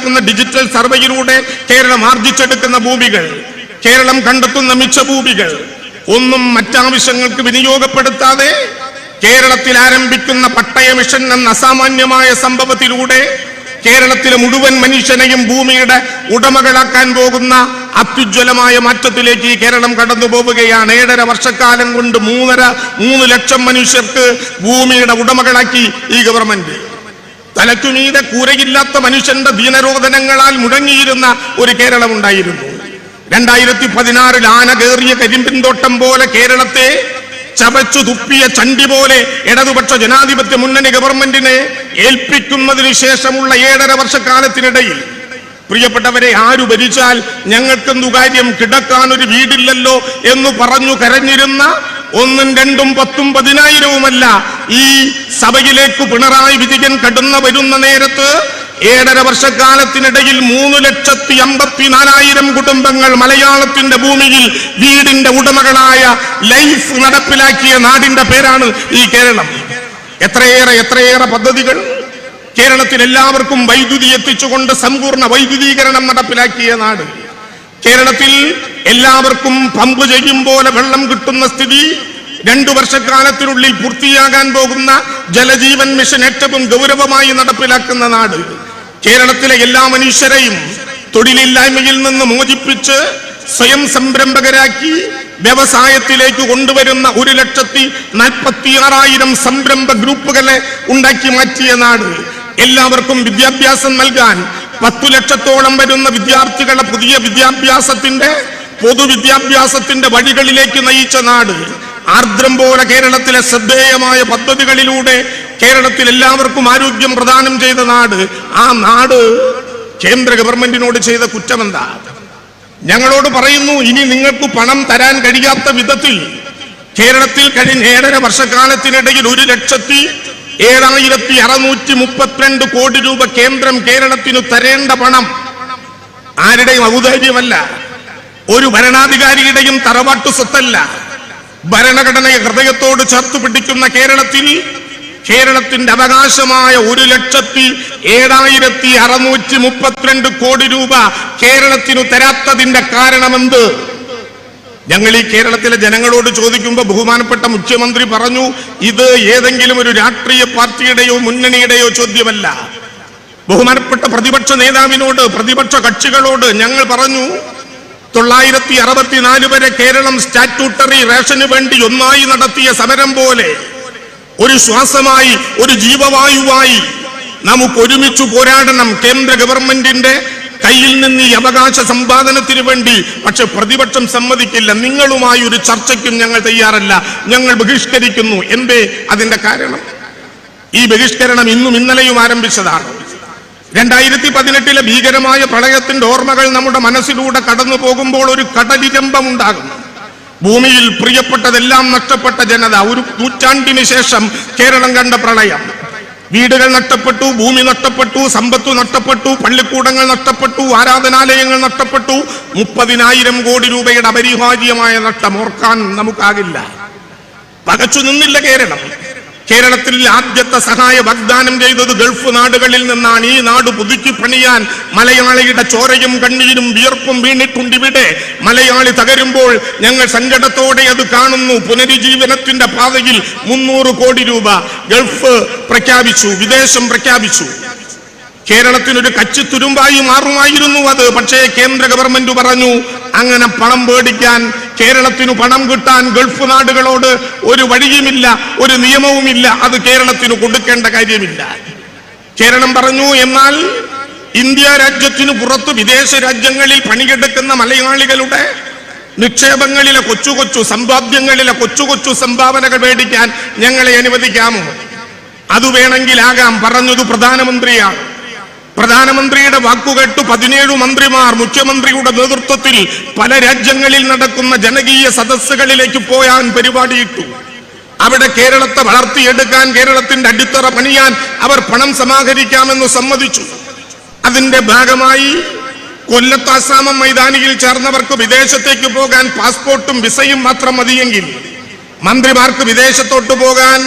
നടക്കുന്ന ഡിജിറ്റൽ സർവേയിലൂടെ കേരളം ആർജിച്ചെടുക്കുന്ന ഭൂമികൾ കേരളം കണ്ടെത്തുന്ന മിച്ചഭൂമികൾ ഒന്നും മറ്റാവശ്യങ്ങൾക്ക് വിനിയോഗപ്പെടുത്താതെ കേരളത്തിൽ ആരംഭിക്കുന്ന പട്ടയ മിഷൻ എന്ന അസാമാന്യമായ സംഭവത്തിലൂടെ കേരളത്തിലെ മുഴുവൻ മനുഷ്യനെയും ഭൂമിയുടെ ഉടമകളാക്കാൻ പോകുന്ന അത്യുജ്വലമായ മാറ്റത്തിലേക്ക് ഈ കേരളം കടന്നു പോവുകയാണ്. ഏഴര വർഷക്കാലം കൊണ്ട് മൂന്നര മൂന്ന് ലക്ഷം മനുഷ്യർക്ക് ഭൂമിയുടെ ഉടമകളാക്കി ഈ ഗവൺമെന്റ്. തലക്കുമീതെ കൂരയില്ലാത്ത മനുഷ്യന്റെ ദീനരോധനങ്ങളാൽ മുടങ്ങിയിരുന്ന ഒരു കേരളം ഉണ്ടായിരുന്നു രണ്ടായിരത്തി പതിനാറിൽ ആന കയറിയ കരിമ്പിൻതോട്ടം പോലെ കേരളത്തെ ചവച്ചു തുപ്പിയ ചണ്ടി പോലെ ഇടതുപക്ഷ ജനാധിപത്യ മുന്നണി ഗവൺമെന്റിനെ ഏൽപ്പിക്കുന്നതിന് ശേഷമുള്ള ഏഴര വർഷക്കാലത്തിനിടയിൽ പ്രിയപ്പെട്ടവരെ ആരു ഭരിച്ചാൽ ഞങ്ങൾക്കെന്തു കാര്യം? കിടക്കാൻ ഒരു വീടില്ലല്ലോ എന്ന് പറഞ്ഞു കരഞ്ഞിരുന്ന ഒന്നും രണ്ടും പത്തും പതിനായിരവുമല്ല. ഈ സഭയിലേക്ക് പിണറായി വിജയൻ കടന്നു വരുന്ന നേരത്ത് ഏഴര വർഷക്കാലത്തിനിടയിൽ മൂന്ന് ലക്ഷത്തി അമ്പത്തിനാലായിരം കുടുംബങ്ങൾ മലയാളത്തിന്റെ ഭൂമിയിൽ വീടിന്റെ ഉടമകളായ ലൈഫ് നടപ്പിലാക്കിയ നാടിന്റെ പേരാണ് ഈ കേരളം. എത്രയേറെ എത്രയേറെ പദ്ധതികൾ കേരളത്തിൽ എല്ലാവർക്കും വൈദ്യുതി എത്തിച്ചുകൊണ്ട് സമ്പൂർണ വൈദ്യുതീകരണം നടപ്പിലാക്കിയ നാട്. കേരളത്തിൽ എല്ലാവർക്കും പമ്പ് ചെയ്യും പോലെ വെള്ളം കിട്ടുന്ന സ്ഥിതി രണ്ടു വർഷക്കാലത്തിനുള്ളിൽ പൂർത്തിയാകാൻ പോകുന്ന ജലജീവൻ മിഷൻ ഏറ്റവും ഗൗരവമായി നടപ്പിലാക്കുന്ന നാട്. കേരളത്തിലെ എല്ലാ മനുഷ്യരെയും തൊഴിലില്ലായ്മയിൽ നിന്ന് മോചിപ്പിച്ച് സ്വയം സംരംഭകരാക്കി വ്യവസായത്തിലേക്ക് കൊണ്ടുവരുന്ന ഒരു ലക്ഷത്തി നാൽപ്പത്തി ആറായിരം സംരംഭ ഗ്രൂപ്പുകളെ ഉണ്ടാക്കി മാറ്റിയ നാട്. എല്ലാവർക്കും വിദ്യാഭ്യാസം നൽകാൻ പത്തു ലക്ഷത്തോളം വരുന്ന വിദ്യാർത്ഥികളെ പുതിയ വിദ്യാഭ്യാസത്തിന്റെ പൊതുവിദ്യാഭ്യാസത്തിന്റെ വഴികളിലേക്ക് നയിച്ച നാട്. ആർദ്രം പോലെ കേരളത്തിലെ ശ്രദ്ധേയമായ പദ്ധതികളിലൂടെ കേരളത്തിൽ എല്ലാവർക്കും ആരോഗ്യം പ്രദാനം ചെയ്ത നാട്. ആ നാട് കേന്ദ്ര ഗവൺമെന്റിനോട് ചെയ്ത കുറ്റമെന്താ? ഞങ്ങളോട് പറയുന്നു ഇനി നിങ്ങൾക്ക് പണം തരാൻ കഴിയാത്ത വിധത്തിൽ കേരളത്തിൽ കഴിഞ്ഞ ഏഴര വർഷക്കാലത്തിനിടയിൽ ഒരു ലക്ഷത്തി ഏഴായിരത്തി അറുന്നൂറ്റി മുപ്പത്തിരണ്ട് കോടി രൂപ കേന്ദ്രം കേരളത്തിന് തരേണ്ട പണം ആരുടെയും ഔദാര്യമല്ല. ഒരു ഭരണാധികാരിയുടെയും തറവാട്ടു സ്വത്തല്ല. ഭരണഘടനയെ ഹൃദയത്തോട് ചേർത്ത് പിടിക്കുന്ന കേരളത്തിൽ കേരളത്തിന്റെ അവകാശമായ ഒരു ലക്ഷത്തി ഏഴായിരത്തി അറുന്നൂറ്റി മുപ്പത്തിരണ്ട് കോടി രൂപ കേരളത്തിനു തരാത്തതിന്റെ കാരണമെന്ത്? ഞങ്ങൾ ഈ കേരളത്തിലെ ജനങ്ങളോട് ചോദിക്കുമ്പോൾ ബഹുമാനപ്പെട്ട മുഖ്യമന്ത്രി പറഞ്ഞു ഇത് ഏതെങ്കിലും ഒരു രാഷ്ട്രീയ പാർട്ടിയുടെയോ മുന്നണിയുടെയോ ചോദ്യമല്ല. ബഹുമാനപ്പെട്ട പ്രതിപക്ഷ നേതാവിനോട് പ്രതിപക്ഷ കക്ഷികളോട് ഞങ്ങൾ പറഞ്ഞു തൊള്ളായിരത്തി അറുപത്തിനാല് വരെ കേരളം സ്റ്റാറ്റ്യൂട്ടറി റേഷന് വേണ്ടി ഒന്നായി നടത്തിയ സമരം പോലെ ഒരു ശ്വാസമായി ഒരു ജീവവായുവായി നമുക്ക് ഒരുമിച്ചു പോരാടണം കേന്ദ്ര ഗവൺമെന്റിന്റെ കയ്യിൽ നിന്ന് ഈ അവകാശ സമ്പാദനത്തിന് വേണ്ടി പക്ഷെ പ്രതിപക്ഷം സമ്മതിക്കില്ല. നിങ്ങളുമായി ഒരു ചർച്ചയ്ക്കും ഞങ്ങൾ തയ്യാറല്ല. ഞങ്ങൾ ബഹിഷ്കരിക്കുന്നു. എന്തേ? അതിന്റെ കാരണം? ഈ ബഹിഷ്കരണം ഇന്നും ഇന്നലെയും ആരംഭിച്ചതാണ്. രണ്ടായിരത്തി പതിനെട്ടിലെ ഭീകരമായ പ്രളയത്തിന്റെ ഓർമ്മകൾ നമ്മുടെ മനസ്സിലൂടെ കടന്നു പോകുമ്പോൾ ഒരു കടലിരമ്പം ഉണ്ടാകും ഭൂമിയിൽ പ്രിയപ്പെട്ടതെല്ലാം നഷ്ടപ്പെട്ട ജനത ഒരു നൂറ്റാണ്ടിന് ശേഷം കേരളം കണ്ട പ്രളയം. വീടുകൾ നഷ്ടപ്പെട്ടു ഭൂമി നഷ്ടപ്പെട്ടു സമ്പത്ത് നഷ്ടപ്പെട്ടു പള്ളിക്കൂടങ്ങൾ നഷ്ടപ്പെട്ടു ആരാധനാലയങ്ങൾ നഷ്ടപ്പെട്ടു. മുപ്പതിനായിരം കോടി രൂപയുടെ അപരിഹാര്യമായ നഷ്ടം ഓർക്കാൻ നമുക്കാകില്ല. പകച്ചു നിന്നില്ല കേരളം. കേരളത്തിൽ ആദ്യത്തെ സഹായ വാഗ്ദാനം ചെയ്തത് ഗൾഫ് നാടുകളിൽ നിന്നാണ്. ഈ നാട് പുതുക്കി പണിയാൻ മലയാളിയുടെ ചോരയും കണ്ണീരും വിയർപ്പും വീണിട്ടുണ്ട് ഇവിടെ. മലയാളി തകരുമ്പോൾ ഞങ്ങൾ സങ്കടത്തോടെ അത് കാണുന്നു. പുനരുജ്ജീവനത്തിന്റെ പാതയിൽ മുന്നൂറ് കോടി രൂപ ഗൾഫ് പ്രഖ്യാപിച്ചു വിദേശം പ്രഖ്യാപിച്ചു. കേരളത്തിനൊരു കച്ചിത്തുരുമ്പായി മാറുമായിരുന്നു അത്. പക്ഷേ കേന്ദ്ര ഗവൺമെന്റ് പറഞ്ഞു അങ്ങനെ പണം പേടിക്കാൻ കേരളത്തിനു പണം കിട്ടാൻ ഗൾഫ് നാടുകളോട് ഒരു വഴിയുമില്ല ഒരു നിയമവുമില്ല. അത് കേരളത്തിനു കൊടുക്കേണ്ട കാര്യമില്ല. കേരളം പറഞ്ഞു എന്നാൽ ഇന്ത്യ രാജ്യത്തിനു പുറത്ത് വിദേശ രാജ്യങ്ങളിൽ പണിയെടുക്കുന്ന മലയാളികളുടെ നിക്ഷേപങ്ങളിലെ കൊച്ചു കൊച്ചു സമ്പാദ്യങ്ങളിലെ കൊച്ചു കൊച്ചു സംഭാവനകൾ മേടിക്കാൻ ഞങ്ങളെ അനുവദിക്കാമോ? അത് വേണമെങ്കിലാകാം പറഞ്ഞത് പ്രധാനമന്ത്രിയാണ്. പ്രധാനമന്ത്രിയുടെ വാക്കുകെട്ട് പതിനേഴ് മന്ത്രിമാർ മുഖ്യമന്ത്രിയുടെ നേതൃത്വത്തിൽ പല രാജ്യങ്ങളിൽ നടക്കുന്ന ജനകീയ സദസ്സുകളിലേക്ക് പോയാൻ പരിപാടിയിട്ടു. അവിടെ കേരളത്തെ വളർത്തിയെടുക്കാൻ കേരളത്തിന്റെ അടിത്തറ പണിയാൻ അവർ പണം സമാഹരിക്കാമെന്ന് സമ്മതിച്ചു. അതിന്റെ ഭാഗമായി കൊല്ലത്ത് ആസാമം മൈതാനിയിൽ ചേർന്നവർക്ക് വിദേശത്തേക്ക് പോകാൻ പാസ്പോർട്ടും വിസയും മാത്രം മതിയെങ്കിൽ മന്ത്രിമാർക്ക് വിദേശത്തോട്ട് പോകാൻ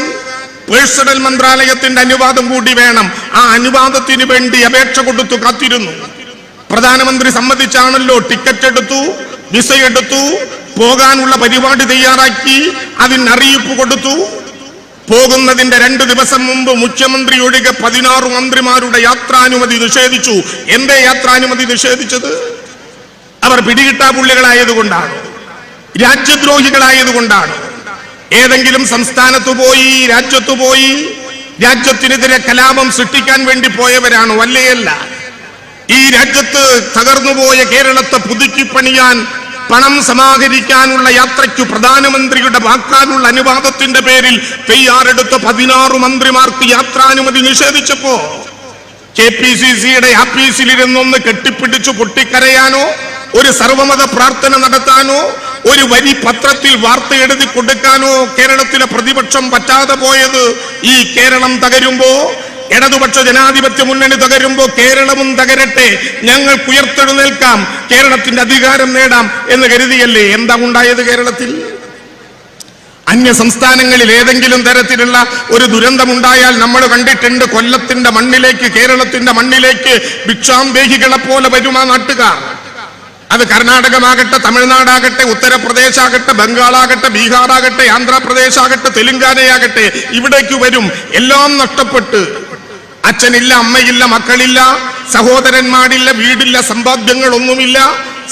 പേഴ്സണൽ മന്ത്രാലയത്തിന്റെ അനുവാദം കൂടി വേണം. ആ അനുവാദത്തിന് വേണ്ടി അപേക്ഷ കൊടുത്തു കാത്തിരുന്നു. പ്രധാനമന്ത്രി സമ്മതിച്ചാണല്ലോ ടിക്കറ്റ് എടുത്തു വിസ എടുത്തു പോകാനുള്ള പരിപാടി തയ്യാറാക്കി അതിന് അറിയിപ്പ് കൊടുത്തു. പോകുന്നതിന്റെ രണ്ട് ദിവസം മുമ്പ് മുഖ്യമന്ത്രി ഒഴികെ പതിനാറ് മന്ത്രിമാരുടെ യാത്രാനുമതി നിഷേധിച്ചു. എന്റെ യാത്രാനുമതി നിഷേധിച്ചത്? അവർ പിടികിട്ടാ പുള്ളികളായതുകൊണ്ടാണ്? രാജ്യദ്രോഹികളായതുകൊണ്ടാണ്? ഏതെങ്കിലും സംസ്ഥാനത്തു പോയി രാജ്യത്തു പോയി രാജ്യത്തിനെതിരെ കലാപം സൃഷ്ടിക്കാൻ വേണ്ടി പോയവരാണോ? അല്ലേയല്ല. ഈ രാജ്യത്ത് തകർന്നുപോയ കേരളത്തെ പുതുക്കി പണിയാൻ പണം സമാഹരിക്കാനുള്ള യാത്രയ്ക്കു പ്രധാനമന്ത്രിയുടെ വാക്കാനുള്ള അനുവാദത്തിന്റെ പേരിൽ തയ്യാറെടുത്ത പതിനാറ് മന്ത്രിമാർക്ക് യാത്രാനുമതി നിഷേധിച്ചപ്പോ കെ പി സി സിയുടെ ആഫീസിലിരുന്നൊന്ന് കെട്ടിപ്പിടിച്ചു പൊട്ടിക്കരയാനോ ഒരു സർവമത പ്രാർത്ഥന നടത്താനോ ഒരു വരി പത്രത്തിൽ വാർത്ത എഴുതി കൊടുക്കാനോ കേരളത്തിലെ പ്രതിപക്ഷം പറ്റാതെ പോയത് ഈ കേരളം തകരുമ്പോ? ഇടതുപക്ഷ ജനാധിപത്യ മുന്നണി തകരുമ്പോ കേരളവും തകരട്ടെ ഞങ്ങൾക്ക് ഉയർത്തെഴുന്നേൽക്കാം കേരളത്തിന്റെ അധികാരം നേടാം എന്ന് കരുതിയല്ലേ? എന്താ ഉണ്ടായത് കേരളത്തിൽ? അന്യ സംസ്ഥാനങ്ങളിൽ ഏതെങ്കിലും തരത്തിലുള്ള ഒരു ദുരന്തമുണ്ടായാൽ നമ്മൾ കണ്ടിട്ടുണ്ട് കൊല്ലത്തിന്റെ മണ്ണിലേക്ക് കേരളത്തിന്റെ മണ്ണിലേക്ക് ഭിക്ഷാന്തേഹികളെ പോലെ വരുമാ നാട്ടുകാർ. അത് കർണാടകമാകട്ടെ തമിഴ്നാടാകട്ടെ ഉത്തർപ്രദേശാകട്ടെ ബംഗാളാകട്ടെ ബീഹാറാകട്ടെ ആന്ധ്രാപ്രദേശ് ആകട്ടെ തെലുങ്കാനയാകട്ടെ ഇവിടേക്ക് വരും. എല്ലാം നഷ്ടപ്പെട്ട്. അച്ഛനില്ല അമ്മയില്ല മക്കളില്ല സഹോദരന്മാരില്ല വീടില്ല സമ്പാദ്യങ്ങളൊന്നുമില്ല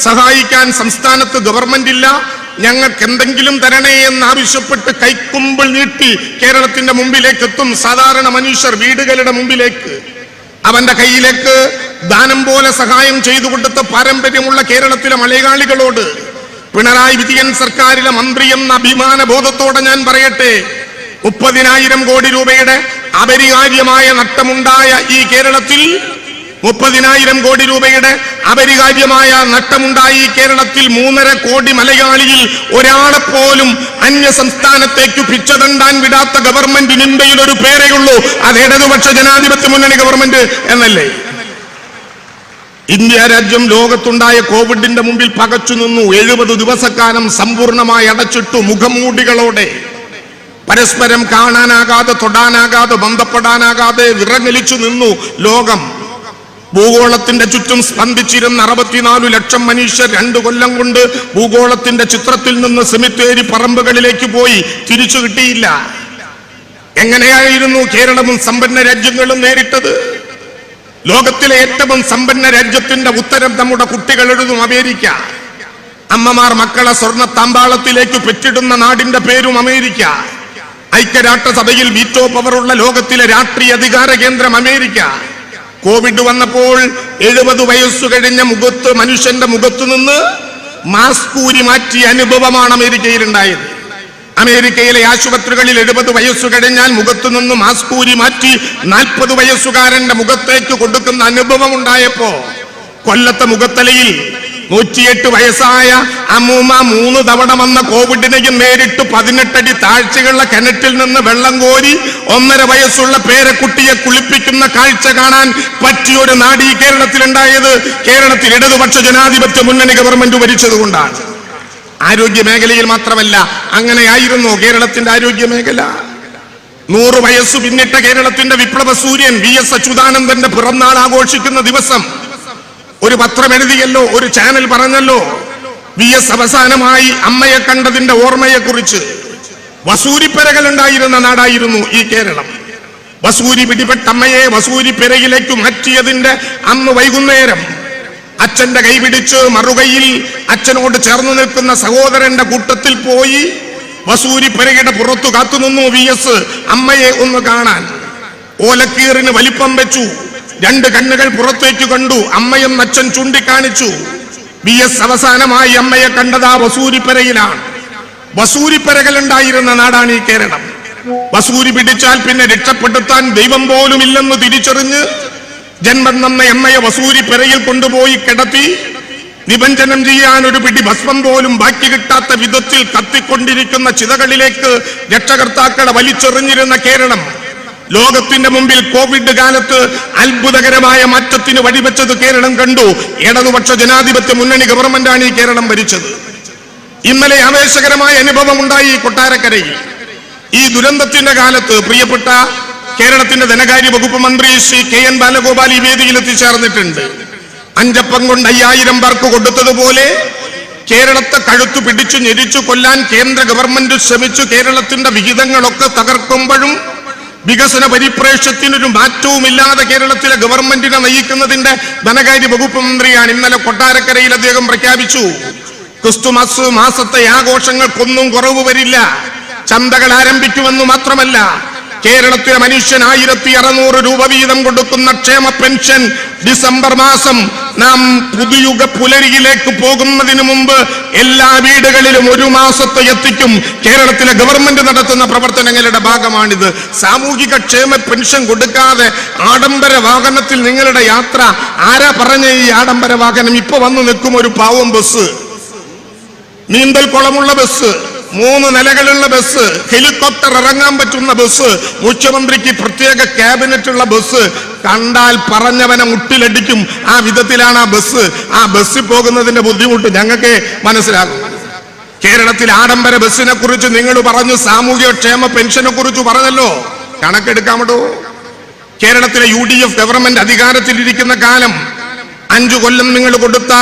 സഹായിക്കാൻ സംസ്ഥാനത്ത് ഗവൺമെന്റ് ഇല്ല ഞങ്ങൾക്ക് എന്തെങ്കിലും തരണേ എന്ന് ആവശ്യപ്പെട്ട് കൈക്കുമ്പിൾ നീട്ടി കേരളത്തിന്റെ മുമ്പിലേക്ക് എത്തും സാധാരണ മനുഷ്യർ വീടുകളുടെ മുമ്പിലേക്ക്. അവന്റെ കയ്യിലേക്ക് ദാനം പോലെ സഹായം ചെയ്തു കൊടുത്ത പാരമ്പര്യമുള്ള കേരളത്തിലെ മലയാളികളോട് പിണറായി വിജയൻ സർക്കാരിലെ മന്ത്രി എന്ന അഭിമാന ബോധത്തോടെ ഞാൻ പറയട്ടെ മുപ്പതിനായിരം കോടി രൂപയുടെ അപരിഹാര്യമായ നഷ്ടമുണ്ടായ ഈ കേരളത്തിൽ മുപ്പതിനായിരം കോടി രൂപയുടെ അപരിഹാര്യമായ നഷ്ടമുണ്ടായി ഈ കേരളത്തിൽ മൂന്നര കോടി മലയാളിയിൽ ഒരാളെപ്പോലും അന്യ സംസ്ഥാനത്തേക്ക് പിച്ചതണ്ടാൻ വിടാത്ത ഗവൺമെന്റിന് ഇന്ത്യയിൽ ഒരു പേരേയുള്ളൂ അത് ഇടതുപക്ഷ ജനാധിപത്യ മുന്നണി ഗവൺമെന്റ് എന്നല്ലേ? ഇന്ത്യ രാജ്യം ലോകത്തുണ്ടായ കോവിഡിന്റെ മുമ്പിൽ പകച്ചു നിന്നു. എഴുപത് ദിവസക്കാലം സമ്പൂർണമായി അടച്ചിട്ടു മുഖംമൂടികളോടെ. പരസ്പരം കാണാനാകാതെ തൊടാനാകാതെ ബന്ധപ്പെടാനാകാതെ വിറങ്ങലിച്ചു നിന്നു ലോകം. ഭൂഗോളത്തിന്റെ ചുറ്റും സ്പന്ദിച്ചിരുന്ന അറുപത്തിനാലു ലക്ഷം മനുഷ്യർ രണ്ടു കൊല്ലം കൊണ്ട് ഭൂഗോളത്തിന്റെ ചിത്രത്തിൽ നിന്ന് സെമിത്തേരി പറമ്പുകളിലേക്ക് പോയി തിരിച്ചു കിട്ടിയില്ല. എങ്ങനെയായിരുന്നു കേരളവും സമ്പന്ന രാജ്യങ്ങളും നേരിട്ടത്? ലോകത്തിലെ ഏറ്റവും സമ്പന്ന രാജ്യത്തിന്റെ ഉത്തരം നമ്മുടെ കുട്ടികൾ എഴുതും അമേരിക്ക. അമ്മമാർ മക്കളെ സ്വർണ താമ്പാളത്തിലേക്ക് പെറ്റിടുന്ന നാടിന്റെ പേരും അമേരിക്ക. ഐക്യരാഷ്ട്രസഭയിൽ വീറ്റോ പവറുള്ള ലോകത്തിലെ രാഷ്ട്രീയ അധികാര കേന്ദ്രം അമേരിക്ക. കോവിഡ് വന്നപ്പോൾ എഴുപത് വയസ്സു കഴിഞ്ഞ മുഖത്ത് മനുഷ്യന്റെ മുഖത്തു നിന്ന് മാസ്ക് ഊരി മാറ്റിയ അനുഭവമാണ് അമേരിക്കയിൽ ഉണ്ടായത് അമേരിക്കയിലെ ആശുപത്രികളിൽ എഴുപത് വയസ്സ് കഴിഞ്ഞാൽ മുഖത്തു നിന്ന് മാസ്ക് ഊരി മാറ്റി നാൽപ്പത് വയസ്സുകാരന്റെ മുഖത്തേക്ക് കൊടുക്കുന്ന അനുഭവം ഉണ്ടായപ്പോ കൊല്ലത്തെ മുഖത്തലയിൽ നൂറ്റിയെട്ട് വയസ്സായ അമ്മൂമ്മ മൂന്ന് തവണ വന്ന കോവിഡിനെയും നേരിട്ട് പതിനെട്ടടി താഴ്ചയുള്ള കിണറ്റിൽ നിന്ന് വെള്ളം കോരി ഒന്നര വയസ്സുള്ള പേരക്കുട്ടിയെ കുളിപ്പിക്കുന്ന കാഴ്ച കാണാൻ പറ്റിയൊരു നാട് ഈ കേരളത്തിലുണ്ടായത് കേരളത്തിൽ ഇടതുപക്ഷ ജനാധിപത്യ മുന്നണി ഗവൺമെന്റ് ഭരിച്ചതുകൊണ്ടാണ്. ആരോഗ്യ മേഖലയിൽ മാത്രമല്ല അങ്ങനെയായിരുന്നു കേരളത്തിന്റെ ആരോഗ്യ മേഖല. നൂറ് വയസ്സ് പിന്നിട്ട കേരളത്തിന്റെ വിപ്ലവ സൂര്യൻ വി എസ് അച്യുതാനന്ദന്റെ പിറന്നാൾ ആഘോഷിക്കുന്ന ദിവസം. ഒരു പത്രം എഴുതിയല്ലോ ഒരു ചാനൽ പറഞ്ഞല്ലോ. വി എസ് അവസാനമായി അമ്മയെ കണ്ടതിന്റെ ഓർമ്മയെക്കുറിച്ച്. വസൂരിപ്പരകൾ ഉണ്ടായിരുന്ന നാടായിരുന്നു ഈ കേരളം. വസൂരി പിടിപെട്ട അമ്മയെ വസൂരി പെരയിലേക്ക് മാറ്റിയതിന്റെ അന്ന് വൈകുന്നേരം അച്ഛന്റെ കൈപിടിച്ച് മറുകയിൽ അച്ഛനോട് ചേർന്ന് നിൽക്കുന്ന സഹോദരന്റെ കൂട്ടത്തിൽ പോയി വസൂരി പെരയുടെ പുറത്തു കാത്തുനിന്നു വി എസ് അമ്മയെ ഒന്ന് കാണാൻ. ഓലക്കീറിന് വലിപ്പം വെച്ചു. രണ്ട് കണ്ണുകൾ പുറത്തേക്ക് കണ്ടു. അമ്മയും അച്ഛൻ ചൂണ്ടിക്കാണിച്ചു. വി എസ് അവസാനമായി അമ്മയെ കണ്ടത് ആ വസൂരിപ്പരയിലാണ് വസൂരിപ്പരകളുണ്ടായിരുന്ന നാടാണ് ഈ കേരളം. വസൂരി പിടിച്ചാൽ പിന്നെ രക്ഷപ്പെടുത്താൻ ദൈവം പോലും ഇല്ലെന്ന് തിരിച്ചറിഞ്ഞ് ജന്മം നന്ന എമ്മയെ വസൂരി പെരയിൽ കൊണ്ടുപോയി കിടത്തി നിബഞ്ജനം ചെയ്യാൻ ഒരു പിടി ഭസ്മം പോലും ബാക്കി കിട്ടാത്ത വിധത്തിൽ കത്തിക്കൊണ്ടിരിക്കുന്ന ചിതകളിലേക്ക് രക്ഷകർത്താക്കളെ വലിച്ചെറിഞ്ഞിരുന്ന കേരളം. ലോകത്തിന്റെ മുമ്പിൽ കോവിഡ് കാലത്ത് അത്ഭുതകരമായ മാറ്റത്തിന് വഴിവെച്ചത് കേരളം കണ്ടു. ഇടതുപക്ഷ ജനാധിപത്യ മുന്നണി ഗവൺമെന്റാണ് ഈ കേരളം ഭരിച്ചത്. ഇന്നലെ ആവേശകരമായ അനുഭവം ഉണ്ടായി കൊട്ടാരക്കരയിൽ. ഈ ദുരന്തത്തിന്റെ കാലത്ത് പ്രിയപ്പെട്ട കേരളത്തിന്റെ ധനകാര്യ വകുപ്പ് മന്ത്രി ശ്രീ കെ എൻ ബാലഗോപാൽ ഈ വേദിയിൽ എത്തിച്ചേർന്നിട്ടുണ്ട് അഞ്ചപ്പം കൊണ്ട് അയ്യായിരം പേർക്ക് കൊടുത്തതുപോലെ കേരളത്തെ കഴുത്തു പിടിച്ചു ഞെരിച്ചു കൊല്ലാൻ കേന്ദ്ര ഗവൺമെന്റ് ശ്രമിച്ചു. കേരളത്തിന്റെ വിഹിതങ്ങളൊക്കെ തകർക്കുമ്പോഴും വികസന പരിപ്രേക്ഷ്യത്തിനൊരു മാറ്റവുമില്ലാതെ കേരളത്തിലെ ഗവൺമെന്റിനെ നയിക്കുന്നതിന്റെ ധനകാര്യ വകുപ്പ് മന്ത്രിയാണ് ഇന്നലെ കൊട്ടാരക്കരയിൽ അദ്ദേഹം പ്രഖ്യാപിച്ചു. ക്രിസ്തുമസ് മാസത്തെ ആഘോഷങ്ങൾക്കൊന്നും കുറവ് വരില്ല. ചന്തകൾ ആരംഭിക്കുമെന്ന് മാത്രമല്ല കേരളത്തിലെ മനുഷ്യൻ ആയിരത്തി അറുന്നൂറ് രൂപ വീതം കൊടുക്കുന്ന ക്ഷേമ പെൻഷൻ ഡിസംബർ മാസം നാം പുതുയുഗ പുലരിയിലേക്ക് പോകുന്നതിന് മുമ്പ് എല്ലാ വീടുകളിലും ഒരു മാസത്തെ എത്തിക്കും. കേരളത്തിലെ ഗവൺമെന്റ് നടത്തുന്ന പ്രവർത്തനങ്ങളുടെ ഭാഗമാണിത്. സാമൂഹിക ക്ഷേമ പെൻഷൻ കൊടുക്കാതെ ആഡംബര വാഹനത്തിൽ നിങ്ങളുടെ യാത്ര. ആരാ പറഞ്ഞ ഈ ആഡംബര വാഹനം ഇപ്പൊ വന്നു നിൽക്കും ഒരു പാവം ബസ്? നീന്തൽ കുളമുള്ള ബസ്. മൂന്ന് നിലകളുള്ള ബസ് ഹെലികോപ്റ്റർ ഇറങ്ങാൻ പറ്റുന്ന ബസ് മുഖ്യമന്ത്രിക്ക് പ്രത്യേക ക്യാബിനറ്റുള്ള ബസ് കണ്ടാൽ പറഞ്ഞവനെ മുട്ടിലടിക്കും. ആ വിധത്തിലാണ് ആ ബസ്. ആ ബസ്സിൽ പോകുന്നതിന്റെ ബുദ്ധിമുട്ട് ഞങ്ങൾക്ക് മനസ്സിലാകും. കേരളത്തിൽ ആഡംബര ബസ്സിനെ കുറിച്ച് നിങ്ങൾ പറഞ്ഞു സാമൂഹ്യ ക്ഷേമ പെൻഷനെ കുറിച്ച് പറഞ്ഞല്ലോ. കണക്കെടുക്കാമോ കേരളത്തിലെ യു ഡി എഫ് ഗവൺമെന്റ് അധികാരത്തിലിരിക്കുന്ന കാലം അഞ്ചു കൊല്ലം നിങ്ങൾ കൊടുത്ത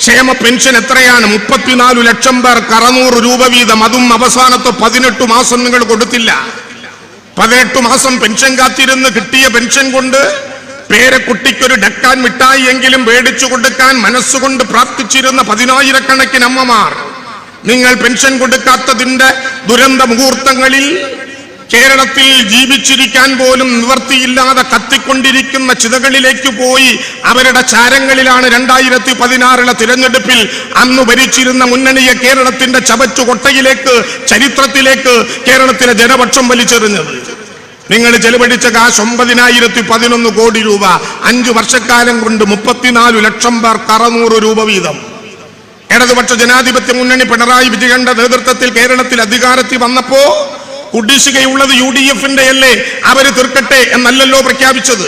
ക്ഷേമ പെൻഷൻ എത്രയാണ്? മുപ്പത്തിനാലു ലക്ഷം പേർക്ക് അറുന്നൂറ് രൂപ വീതം. അതും അവസാനത്തെ പതിനെട്ട് മാസം നിങ്ങൾ കൊടുത്തില്ല. പതിനെട്ട് മാസം പെൻഷൻ കാത്തിരുന്ന് കിട്ടിയ പെൻഷൻ കൊണ്ട് പേരക്കുട്ടിക്കൊരു ഡക്കാൻ മിഠായി എങ്കിലും മേടിച്ചു കൊടുക്കാൻ മനസ്സുകൊണ്ട് പ്രാർത്ഥിച്ചിരുന്ന പതിനായിരക്കണക്കിന് അമ്മമാർ. നിങ്ങൾ പെൻഷൻ കൊടുക്കാത്തതിന്റെ ദുരന്ത മുഹൂർത്തങ്ങളിൽ കേരളത്തിൽ ജീവിച്ചിരിക്കാൻ പോലും നിവർത്തിയില്ലാതെ കത്തിക്കൊണ്ടിരിക്കുന്ന ചിതകളിലേക്ക് പോയി അവരുടെ ചാരങ്ങളിലാണ് രണ്ടായിരത്തി പതിനാറിലെ തിരഞ്ഞെടുപ്പിൽ അന്ന് ഭരിച്ചിരുന്ന മുന്നണിയെ കേരളത്തിന്റെ ചവറ്റുകൊട്ടയിലേക്ക് ചരിത്രത്തിലേക്ക് കേരളത്തിലെ ജനപക്ഷം വലിച്ചെറിഞ്ഞത്. നിങ്ങൾ ചെലവഴിച്ച കാശ് ഒമ്പതിനായിരത്തി പതിനൊന്ന് കോടി രൂപ. അഞ്ചു വർഷക്കാലം കൊണ്ട് മുപ്പത്തിനാലു ലക്ഷം പേർക്ക് അറുന്നൂറ് രൂപ വീതം. ഇടതുപക്ഷ ജനാധിപത്യ മുന്നണി പിണറായി വിജയന്റെ നേതൃത്വത്തിൽ കേരളത്തിൽ അധികാരത്തിൽ വന്നപ്പോ കുടിശ്ശികയുള്ളത് യു ഡി എഫിന്റെ അല്ലേ? അവർ തീർക്കട്ടെ എന്നല്ലല്ലോ പ്രഖ്യാപിച്ചത്.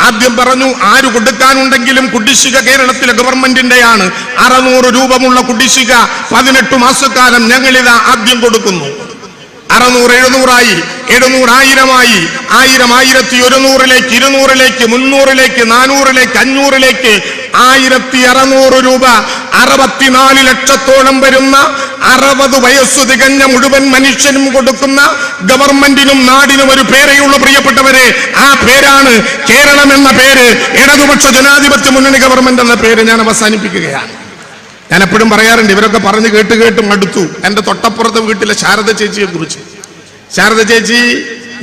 ആദ്യം പറഞ്ഞു ആര് കൊടുക്കാനുണ്ടെങ്കിലും കുടിശ്ശിക കേരളത്തിലെ ഗവൺമെന്റിന്റെയാണ്. അറുന്നൂറ് രൂപമുള്ള കുടിശ്ശിക പതിനെട്ട് മാസക്കാലം ഞങ്ങളിതാ ആദ്യം കൊടുക്കുന്നു. അറുന്നൂറ് എഴുന്നൂറായി എഴുന്നൂറായിരമായി ആയിരം ആയിരത്തി ഒരുന്നൂറിലേക്ക് ഇരുന്നൂറിലേക്ക് മുന്നൂറിലേക്ക് നാനൂറിലേക്ക് അഞ്ഞൂറിലേക്ക് ആയിരത്തി അറുന്നൂറ് രൂപ അറുപത്തിനാല് ലക്ഷത്തോളം വരുന്ന അറുപത് വയസ്സ് തികഞ്ഞ മുഴുവൻ മനുഷ്യനും കൊടുക്കുന്ന ഗവൺമെന്റിനും നാടിനും ഒരു പേരെയുള്ളു പ്രിയപ്പെട്ടവരെ. ആ പേരാണ് കേരളം എന്ന പേര്. ഇടതുപക്ഷ ജനാധിപത്യ മുന്നണി ഗവൺമെന്റ് എന്ന പേര് ഞാൻ അവസാനിപ്പിക്കുകയാണ്. ഞാൻ എപ്പോഴും പറയാറുണ്ട് ഇവരൊക്കെ പറഞ്ഞു കേട്ട് കേട്ട് മടുത്തു. എന്റെ തൊട്ടപ്പുറത്തെ വീട്ടിലെ ശാരദ ചേച്ചിയെ കുറിച്ച്. ശാരദ ചേച്ചി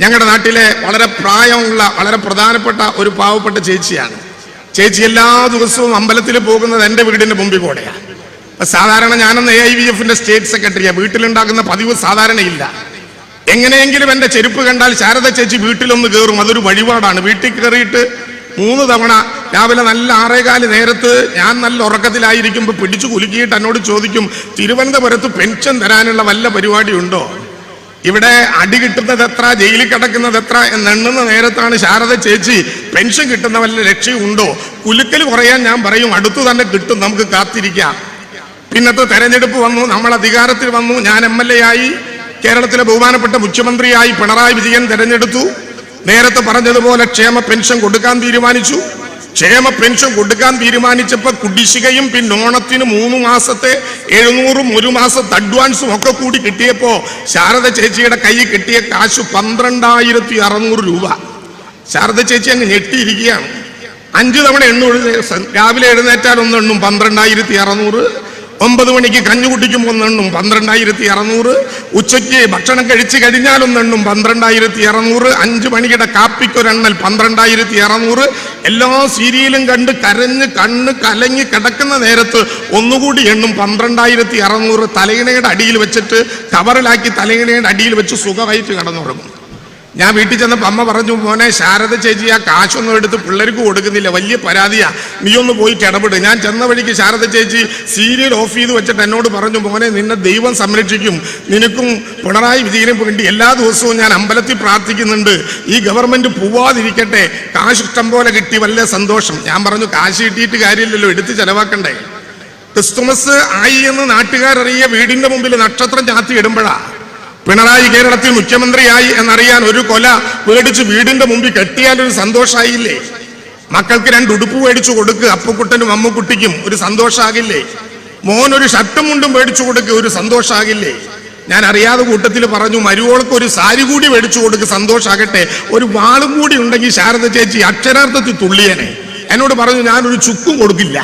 ഞങ്ങളുടെ നാട്ടിലെ വളരെ പ്രായമുള്ള വളരെ പ്രധാനപ്പെട്ട ഒരു പാവപ്പെട്ട ചേച്ചിയാണ്. ചേച്ചി എല്ലാ ദിവസവും അമ്പലത്തിൽ പോകുന്നത് എന്റെ വീടിന്റെ മുമ്പിൽ കൂടെയാണ്. അപ്പൊ സാധാരണ ഞാനെന്ന് എ ഐ വി എഫിന്റെ സ്റ്റേറ്റ് സെക്രട്ടറിയാണ് വീട്ടിലുണ്ടാകുന്ന പതിവ് സാധാരണയില്ല. എങ്ങനെയെങ്കിലും എന്റെ ചെരുപ്പ് കണ്ടാൽ ശാരദ ചേച്ചി വീട്ടിലൊന്ന് കയറും അതൊരു വഴിപാടാണ്. വീട്ടിൽ കയറിയിട്ട് മൂന്ന് തവണ രാവിലെ നല്ല ആറേകാൽ നേരത്ത് ഞാൻ നല്ല ഉറക്കത്തിലായിരിക്കുമ്പോൾ പിടിച്ചു കുലുക്കിയിട്ട് എന്നോട് ചോദിക്കും തിരുവനന്തപുരത്ത് പെൻഷൻ തരാനുള്ള വല്ല പരിപാടി ഉണ്ടോ ഇവിടെ അടി കിട്ടുന്നത് എത്ര ജയിലിൽ കിടക്കുന്നത് എത്ര? എന്നെണ്ണുന്ന നേരത്താണ് ശാരദ ചേച്ചി പെൻഷൻ കിട്ടുന്ന വല്ല ലക്ഷ്യമുണ്ടോ കുലുക്കൽ കുറയാൻ ഞാൻ പറയും. അടുത്തു തന്നെ കിട്ടും. നമുക്ക് കാത്തിരിക്കാം. പിന്നത്തെ തെരഞ്ഞെടുപ്പ് വന്നു നമ്മൾ അധികാരത്തിൽ വന്നു. ഞാൻ എം എൽ എ ആയി കേരളത്തിലെ ബഹുമാനപ്പെട്ട മുഖ്യമന്ത്രിയായി പിണറായി വിജയൻ തെരഞ്ഞെടുത്തു. നേരത്തെ പറഞ്ഞതുപോലെ ക്ഷേമ പെൻഷൻ കൊടുക്കാൻ തീരുമാനിച്ചു. ക്ഷേമ പെൻഷൻ കൊടുക്കാൻ തീരുമാനിച്ചപ്പോൾ കുടിശ്ശികയും പിന്നെ ഓണത്തിന് മൂന്ന് മാസത്തെ എഴുന്നൂറും ഒരു മാസത്തെ അഡ്വാൻസും ഒക്കെ കൂടി കിട്ടിയപ്പോൾ ശാരദ ചേച്ചിയുടെ കയ്യിൽ കിട്ടിയ കാശ് പന്ത്രണ്ടായിരത്തി അറുന്നൂറ് രൂപ. ശാരദ ചേച്ചി അങ്ങ് ഞെട്ടിയിരിക്കുകയാണ്. അഞ്ചു തവണ എണ്ണു രാവിലെ എഴുന്നേറ്റാൽ ഒന്ന് എണ്ണും പന്ത്രണ്ടായിരത്തി അറുന്നൂറ് ഒമ്പത് മണിക്ക് കഞ്ഞു കുട്ടിക്കുമ്പോൾ ഒന്നെണ്ണും പന്ത്രണ്ടായിരത്തി അറുന്നൂറ് ഉച്ചയ്ക്ക് ഭക്ഷണം കഴിച്ചു കഴിഞ്ഞാൽ ഒന്നെണ്ണും പന്ത്രണ്ടായിരത്തി അറുന്നൂറ് അഞ്ചു മണിയുടെ കാപ്പിക്കൊരെണ്ണൽ പന്ത്രണ്ടായിരത്തി അറുന്നൂറ് എല്ലാ സീരിയലും കണ്ട് കരഞ്ഞ് കണ്ണ് കലങ്ങി കിടക്കുന്ന നേരത്ത് ഒന്നുകൂടി എണ്ണും പന്ത്രണ്ടായിരത്തി അറുന്നൂറ് തലയിണയുടെ അടിയിൽ വെച്ചിട്ട് കവറിലാക്കി തലയിണയുടെ അടിയിൽ വെച്ച് സുഖമായിട്ട് കിടന്നുറങ്ങും. ഞാൻ വീട്ടിൽ ചെന്നപ്പോൾ അമ്മ പറഞ്ഞു മോനെ ശാരദ ചേച്ചി ആ കാശൊന്നും എടുത്ത് പിള്ളേർക്ക് കൊടുക്കുന്നില്ല. വലിയ പരാതിയാ. നീ ഒന്ന് പോയിട്ട് ഇടപെടും. ഞാൻ ചെന്ന വഴിക്ക് ശാരദ ചേച്ചി സീരിയൽ ഓഫ് ചെയ്ത് വെച്ചിട്ട് എന്നോട് പറഞ്ഞു മോനെ നിന്നെ ദൈവം സംരക്ഷിക്കും. നിനക്കും പിണറായി വിജയനും വേണ്ടി എല്ലാ ദിവസവും ഞാൻ അമ്പലത്തിൽ പ്രാർത്ഥിക്കുന്നുണ്ട്. ഈ ഗവൺമെന്റ് പോവാതിരിക്കട്ടെ. കാശ് ഇഷ്ടം പോലെ കിട്ടി വല്ല സന്തോഷം. ഞാൻ പറഞ്ഞു കാശ് കിട്ടിയിട്ട് കാര്യമില്ലല്ലോ എടുത്ത് ചെലവാക്കണ്ടേ. ക്രിസ്തുമസ് ആയി എന്ന് നാട്ടുകാരറിയ വീടിന്റെ മുമ്പിൽ നക്ഷത്രം ചാത്തി ഇടുമ്പോഴാ പിണറായി കേരളത്തിൽ മുഖ്യമന്ത്രിയായി എന്നറിയാൻ ഒരു കൊല പേടിച്ച് വീടിന്റെ മുമ്പിൽ കെട്ടിയാൽ ഒരു സന്തോഷമായില്ലേ മക്കൾക്ക് രണ്ട് ഉടുപ്പ് മേടിച്ചു കൊടുക്കുക അപ്പുക്കുട്ടനും അമ്മക്കുട്ടിക്കും ഒരു സന്തോഷമാകില്ലേ മോൻ ഒരു ഷർട്ടും മുണ്ടും മേടിച്ചു കൊടുക്കുക ഒരു സന്തോഷമാകില്ലേ ഞാൻ അറിയാതെ കൂട്ടത്തിൽ പറഞ്ഞു മരുവോൾക്ക് ഒരു സാരി കൂടി മേടിച്ചു കൊടുക്കുക സന്തോഷമാകട്ടെ ഒരു വാളും കൂടി ഉണ്ടെങ്കിൽ ശാരദ ചേച്ചി അക്ഷരാർത്ഥത്തിൽ തുള്ളിയനെ. എന്നോട് പറഞ്ഞു ഞാനൊരു ചുക്കും കൊടുക്കില്ല.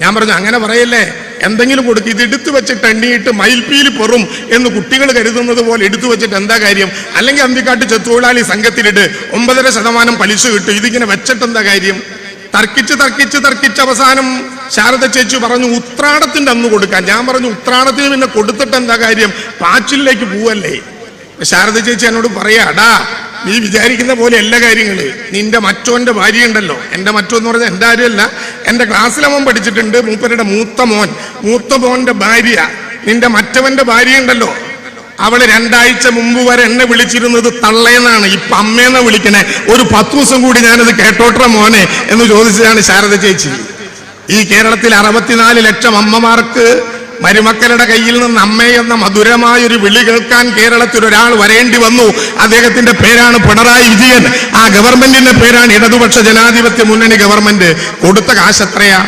ഞാൻ പറഞ്ഞു അങ്ങനെ പറയല്ലേ? എന്തെങ്കിലും കൊടുക്ക് ഇത് എടുത്തു വെച്ചിട്ട് എണ്ണിയിട്ട് മയിൽപ്പീലി പെറും എന്ന് കുട്ടികൾ കരുതുന്നത് പോലെ എടുത്തു വെച്ചിട്ട് എന്താ കാര്യം? അല്ലെങ്കിൽ അന്തിക്കാട്ട് ചെത്തൊഴിലാളി സംഘത്തിലിട്ട് ഒമ്പതര ശതമാനം പലിശ കിട്ടും. ഇതിങ്ങനെ വെച്ചിട്ട് എന്താ കാര്യം? തർക്കിച്ച് തർക്കിച്ച് തർക്കിച്ച് അവസാനം ശാരദ ചേച്ചി പറഞ്ഞു ഉത്രാടത്തിന്റെ അന്ന് കൊടുക്കാൻ. ഞാൻ പറഞ്ഞു ഉത്രാടത്തിന് പിന്നെ കൊടുത്തിട്ട് എന്താ കാര്യം? പാച്ചിലേക്ക് പോവല്ലേ. ശാരദ ചേച്ചി എന്നോട് പറയാടാ നീ വിചാരിക്കുന്ന പോലെ എല്ലാ കാര്യങ്ങൾ. നിന്റെ മറ്റോന്റെ ഭാര്യ ഉണ്ടല്ലോ. എന്റെ മറ്റോ എന്ന് പറഞ്ഞാൽ എന്റെ ആരുമല്ല. എന്റെ മോൻ പഠിച്ചിട്ടുണ്ട്. മൂപ്പരുടെ മൂത്ത മോൻ. മൂത്ത മോന്റെ ഭാര്യ. നിന്റെ മറ്റവന്റെ ഭാര്യ ഉണ്ടല്ലോ. അവൾ രണ്ടാഴ്ച മുമ്പ് വരെ എന്നെ വിളിച്ചിരുന്നത് തള്ളേന്നാണ് ഇപ്പൊ അമ്മേന്ന വിളിക്കണേ. ഒരു പത്ത് ദിവസം കൂടി ഞാനത് കേട്ടോട്ടെ മോനെ എന്ന് ചോദിച്ചതാണ് ശാരദ ചേച്ചി. ഈ കേരളത്തിൽ അറുപത്തിനാല് ലക്ഷം അമ്മമാർക്ക് മരുമക്കളുടെ കയ്യിൽ നിന്ന് അമ്മേ എന്ന മധുരമായ ഒരു വിളി കേൾക്കാൻ കേരളത്തിൽ ഒരാൾ വരേണ്ടി വന്നു. അദ്ദേഹത്തിന്റെ പേരാണ് പിണറായി വിജയൻ. ആ ഗവൺമെന്റിന്റെ പേരാണ് ഇടതുപക്ഷ ജനാധിപത്യ മുന്നണി ഗവൺമെന്റ് കൊടുത്ത കാശ് എത്രയാ?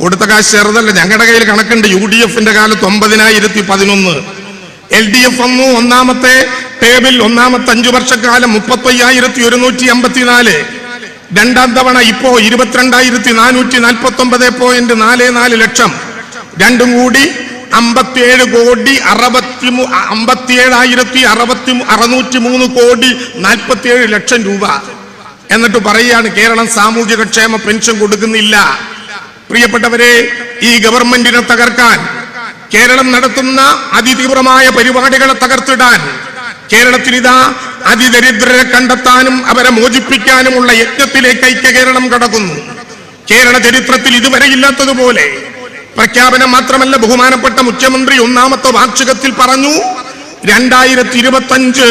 കൊടുത്ത കാശ് ചെറുതല്ല. ഞങ്ങളുടെ കയ്യിൽ കണക്കുണ്ട്. യു ഡി എഫിന്റെ കാലത്ത് ഒമ്പതിനായിരത്തി പതിനൊന്ന് എൽ ഡി എഫ് വന്നു ഒന്നാമത്തെ ടേബിൾ ഒന്നാമത്തെ അഞ്ചു വർഷക്കാലം മുപ്പത്തി അയ്യായിരത്തി ഒരുന്നൂറ്റി അമ്പത്തിനാല് രണ്ടാം തവണ ഇപ്പോ ഇരുപത്തിരണ്ടായിരത്തി നാനൂറ്റി നാൽപ്പത്തി ഒമ്പത് പോയിന്റ് നാല് നാല് ലക്ഷം. രണ്ടും കൂടി അമ്പത്തിയേഴ് കോടി അറുപത്തി അമ്പത്തിയേഴായിരത്തി അറുപത്തി അറുന്നൂറ്റി മൂന്ന് കോടി നാൽപ്പത്തിയേഴ് ലക്ഷം രൂപ. എന്നിട്ട് പറയുകയാണ് കേരളം സാമൂഹിക ക്ഷേമ പെൻഷൻ കൊടുക്കുന്നില്ല. പ്രിയപ്പെട്ടവരെ ഈ ഗവൺമെന്റിനെ തകർക്കാൻ കേരളം നടത്തുന്ന അതിതീവ്രമായ പരിപാടികളെ തകർത്തിടാൻ കേരളത്തിനിതാ അതിദരിദ്രരെ കണ്ടെത്താനും അവരെ മോചിപ്പിക്കാനുമുള്ള യജ്ഞത്തിലേക്ക് ഐക്യ കേരളം കടക്കുന്നു. കേരള ചരിത്രത്തിൽ ഇതുവരെ ഇല്ലാത്തതുപോലെ പ്രഖ്യാപനം മാത്രമല്ല ബഹുമാനപ്പെട്ട മുഖ്യമന്ത്രി ഒന്നാമത്തെ വാർഷികത്തിൽ പറഞ്ഞു രണ്ടായിരത്തി ഇരുപത്തഞ്ച്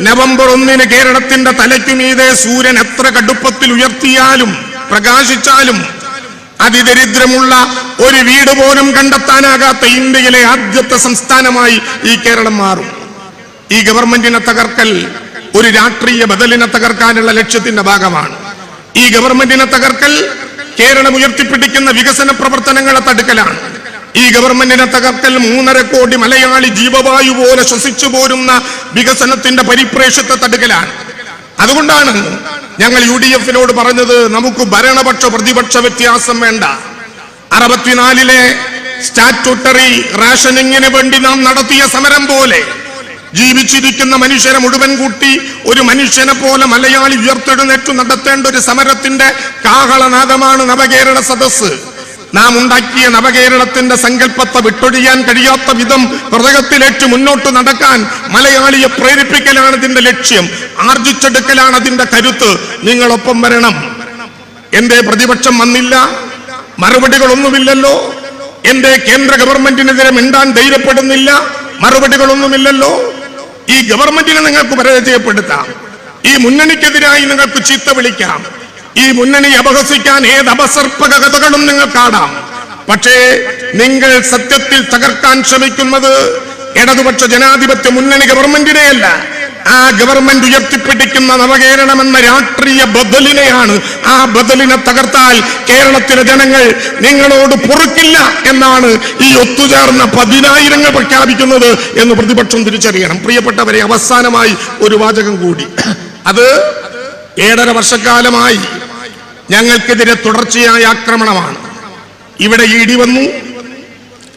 നവംബർ ഒന്നിന് കേരളത്തിന്റെ തലയ്ക്കുമീതെ സൂര്യൻ എത്ര കടുപ്പത്തിൽ ഉയർത്തിയാലും പ്രകാശിച്ചാലും അതിദരിദ്രമുള്ള ഒരു വീട് പോലും കണ്ടെത്താനാകാത്ത ഇന്ത്യയിലെ ആദ്യത്തെ സംസ്ഥാനമായി ഈ കേരളം മാറും. ഈ ഗവൺമെന്റിനെ തകർക്കൽ ഒരു രാഷ്ട്രീയ ബദലിനെ തകർക്കാനുള്ള ലക്ഷ്യത്തിന്റെ ഭാഗമാണ്. ഈ ഗവൺമെന്റിനെ തകർക്കൽ കേരളം ഉയർത്തിപ്പിടിക്കുന്ന വികസന പ്രവർത്തനങ്ങളെ തടുക്കലാണ്. ഈ ഗവൺമെന്റിനെ തകർക്കൽ മൂന്നര കോടി മലയാളി ജീവവായു പോലെ ശ്വസിച്ചു പോരുന്ന വികസനത്തിന്റെ പരിപ്രേഷ്യത്തെ തടുക്കലാണ്. അതുകൊണ്ടാണ് ഞങ്ങൾ യു ഡി എഫിനോട് പറഞ്ഞത് നമുക്ക് ഭരണപക്ഷ പ്രതിപക്ഷ വ്യത്യാസം വേണ്ട. അറുപത്തിനാലിലെ സ്റ്റാറ്റ്യൂട്ടറി റേഷനിങ്ങിന് വേണ്ടി നാം നടത്തിയ സമരം പോലെ ജീവിച്ചിരിക്കുന്ന മനുഷ്യരെ മുഴുവൻ കൂട്ടി ഒരു മനുഷ്യനെ പോലെ മലയാളി ഉയർത്തെഴുന്നേറ്റു നടത്തേണ്ട ഒരു സമരത്തിന്റെ കാഹളനാദമാണ് നവകേരള സദസ് നാം ഉണ്ടാക്കിയ നവകേരളത്തിന്റെ സങ്കല്പത്തെ വിട്ടൊഴിയാൻ കഴിയാത്ത വിധം ഹൃദയത്തിലേറ്റ് മുന്നോട്ട് നടക്കാൻ മലയാളിയെ പ്രേരിപ്പിക്കലാണ് ഇതിന്റെ ലക്ഷ്യം. ആർജിച്ചെടുക്കലാണ് അതിന്റെ കരുത്ത്. നിങ്ങളൊപ്പം വരണം. എന്റെ പ്രതിപക്ഷം വന്നില്ല. മറുപടികളൊന്നുമില്ലല്ലോ. എന്റെ കേന്ദ്ര ഗവൺമെന്റിനെതിരെ മിണ്ടാൻ ധൈര്യപ്പെടുന്നില്ല. മറുപടികളൊന്നുമില്ലല്ലോ. ഈ ഗവൺമെന്റിനെ നിങ്ങൾക്ക് പരാജയപ്പെടുത്താം. ഈ മുന്നണിക്കെതിരായി നിങ്ങൾക്ക് ചീത്ത വിളിക്കാം. ഈ മുന്നണി അപഹസിക്കാൻ ഏത് അപസർപ്പക കഥകളും നിങ്ങൾക്കാടാം പക്ഷേ നിങ്ങൾ സത്യത്തിൽ തകർക്കാൻ ശ്രമിക്കുന്നത് ഇടതുപക്ഷ ജനാധിപത്യ മുന്നണി ഗവൺമെന്റിനെയല്ല. ആ ഗവൺമെന്റ് ഉയർത്തിപ്പിടിക്കുന്ന നവകേരളം എന്ന രാഷ്ട്രീയ ബദലിനെയാണ് ആ ബദലിനെ തകർത്താൽ കേരളത്തിലെ ജനങ്ങൾ നിങ്ങളോട് പൊറുക്കില്ല എന്നാണ് ഈ ഒത്തുചേർന്ന പതിനായിരങ്ങൾ പ്രഖ്യാപിക്കുന്നത് എന്ന് പ്രതിപക്ഷം തിരിച്ചറിയണം. പ്രിയപ്പെട്ടവരെ അവസാനമായി ഒരു വാചകം കൂടി. അത് ഏഴര വർഷക്കാലമായി ഞങ്ങൾക്കെതിരെ തുടർച്ചയായ ആക്രമണമാണ്. ഇവിടെ ഇ ഡി വന്നു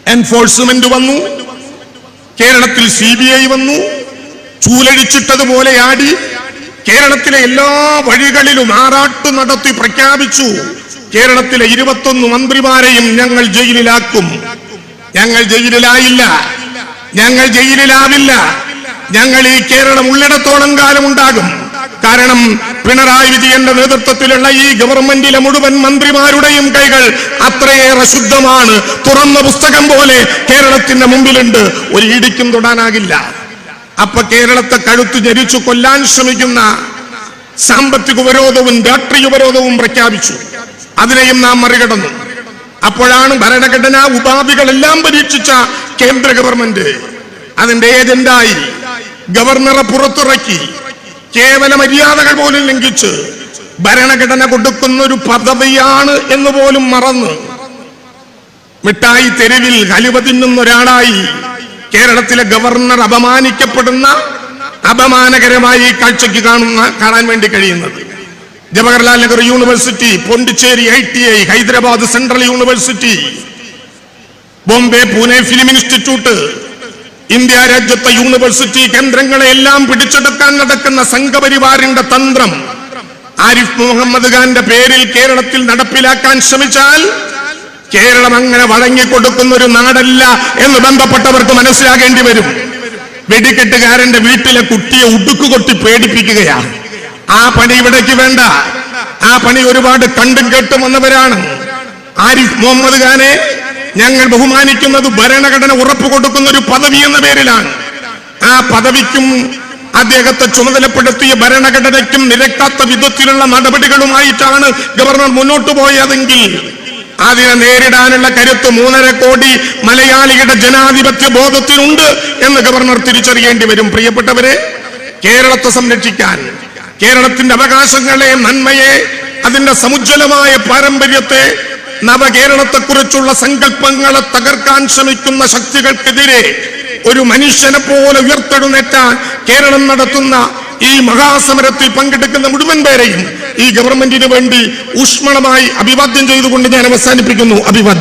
എൻഫോഴ്സ്മെന്റ് വന്നു കേരളത്തിൽ സി ബി ഐ വന്നു ചൂലടിച്ചിട്ടതുപോലെ ആടി കേരളത്തിലെ എല്ലാ വഴികളിലും ആറാട്ടു നടത്തി പ്രഖ്യാപിച്ചു. കേരളത്തിലെ ഇരുപത്തൊന്ന് മന്ത്രിമാരെയും ഞങ്ങൾ ജയിലിലാക്കും. ഞങ്ങൾ ജയിലിലായില്ല. ഞങ്ങൾ ജയിലിലാവില്ല. ഞങ്ങൾ ഈ കേരളം ഉള്ളിടത്തോളം കാലം ഉണ്ടാകും കാരണം പിണറായി വിജയന്റെ നേതൃത്വത്തിലുള്ള ഈ ഗവൺമെന്റിലെ മുഴുവൻ മന്ത്രിമാരുടെയും കൈകൾ അത്രയേറെ ശുദ്ധമാണ്. തുറന്ന പുസ്തകം പോലെ കേരളത്തിന്റെ മുമ്പിലുണ്ട്. ഒരു ഇടിക്കും തൊടാനാകില്ല. അപ്പൊ കേരളത്തെ കഴുത്തു ഞെരിച്ചു കൊല്ലാൻ ശ്രമിക്കുന്ന സാമ്പത്തിക ഉപരോധവും രാഷ്ട്രീയ ഉപരോധവും പ്രഖ്യാപിച്ചു. അതിനെയും നാം മറികടന്നു. അപ്പോഴാണ് ഭരണഘടനാ ഉപാധികളെല്ലാം പരീക്ഷിച്ച കേന്ദ്ര ഗവൺമെന്റ് അതിന്റെ ഏജന്റായി ഗവർണറെ പുറത്തിറക്കി കേവല മര്യാദകൾ പോലും ലംഘിച്ച് ഭരണഘടന കൊടുക്കുന്ന ഒരു പദവിയാണ് എന്ന് പോലും മറന്ന് മിഠായി തെരുവിൽ ഹലുവ തിന്നുന്ന ഒരാളായി കേരളത്തിലെ ഗവർണർ അപമാനിക്കപ്പെടുന്ന അപമാനകരമായി ഈ കാഴ്ചയ്ക്ക് കാണുന്ന കാണാൻ വേണ്ടി കഴിയുന്നത്. Jawaharlal Nehru university Pondicherry I T I Hyderabad central university Bombay Pune film institute India രാജ്യത്തെ യൂണിവേഴ്സിറ്റി കേന്ദ്രങ്ങളെ എല്ലാം പിടിച്ചെടുക്കാൻ നടക്കുന്ന സംഘപരിവാറിന്റെ തന്ത്രം ആരിഫ് മുഹമ്മദ് ഖാന്റെ പേരിൽ കേരളത്തിൽ നടപ്പിലാക്കാൻ ശ്രമിച്ചാൽ കേരളം അങ്ങനെ വഴങ്ങിക്കൊടുക്കുന്ന ഒരു നാടല്ല എന്ന് ബന്ധപ്പെട്ടവർക്ക് മനസ്സിലാകേണ്ടി വരും. വെടിക്കെട്ടുകാരന്റെ വീട്ടിലെ കുട്ടിയെ ഉടുക്കുകൊട്ടി പേടിപ്പിക്കുകയാണ്. ആ പണി ഇവിടേക്ക് വേണ്ട. ആ പണി ഒരുപാട് കണ്ടും കേട്ടും വന്നവരാണ്. ആരിഫ് മുഹമ്മദ് ഖാനെ ഞങ്ങൾ ബഹുമാനിക്കുന്നത് ഭരണഘടന ഉറപ്പ് കൊടുക്കുന്ന ഒരു പദവി എന്ന പേരിലാണ്. ആ പദവിക്കും അദ്ദേഹത്തെ ചുമതലപ്പെടുത്തിയ ഭരണഘടനയ്ക്കും നിരക്കാത്ത വിധത്തിലുള്ള നടപടികളുമായിട്ടാണ് ഗവർണർ മുന്നോട്ടു പോയതെങ്കിൽ അതിനെ നേരിടാനുള്ള കരുത്ത് മൂന്നര കോടി മലയാളികളുടെ ജനാധിപത്യ ബോധത്തിനുണ്ട് എന്ന് ഗവർണർ തിരിച്ചറിയേണ്ടി വരും. പ്രിയപ്പെട്ടവരെ കേരളത്തെ സംരക്ഷിക്കാൻ കേരളത്തിന്റെ അവകാശങ്ങളെ നന്മയെ അതിന്റെ സമുജ്വലമായ പാരമ്പര്യത്തെ നവകേരളത്തെക്കുറിച്ചുള്ള സങ്കല്പങ്ങളെ തകർക്കാൻ ശ്രമിക്കുന്ന ശക്തികൾക്കെതിരെ ഒരു മനുഷ്യനെ പോലെ ഉയർത്തെഴുന്നേറ്റാൻ കേരളം നടത്തുന്ന ഈ മഹാസമരത്തിൽ പങ്കെടുക്കുന്ന മുഴുവൻ പേരെയും ഈ ഗവൺമെന്റിന് വേണ്ടി ഊഷ്മളമായി അഭിവാദ്യം ചെയ്തുകൊണ്ട് ഞാൻ അവസാനിപ്പിക്കുന്നു. അഭിവാദ്യം.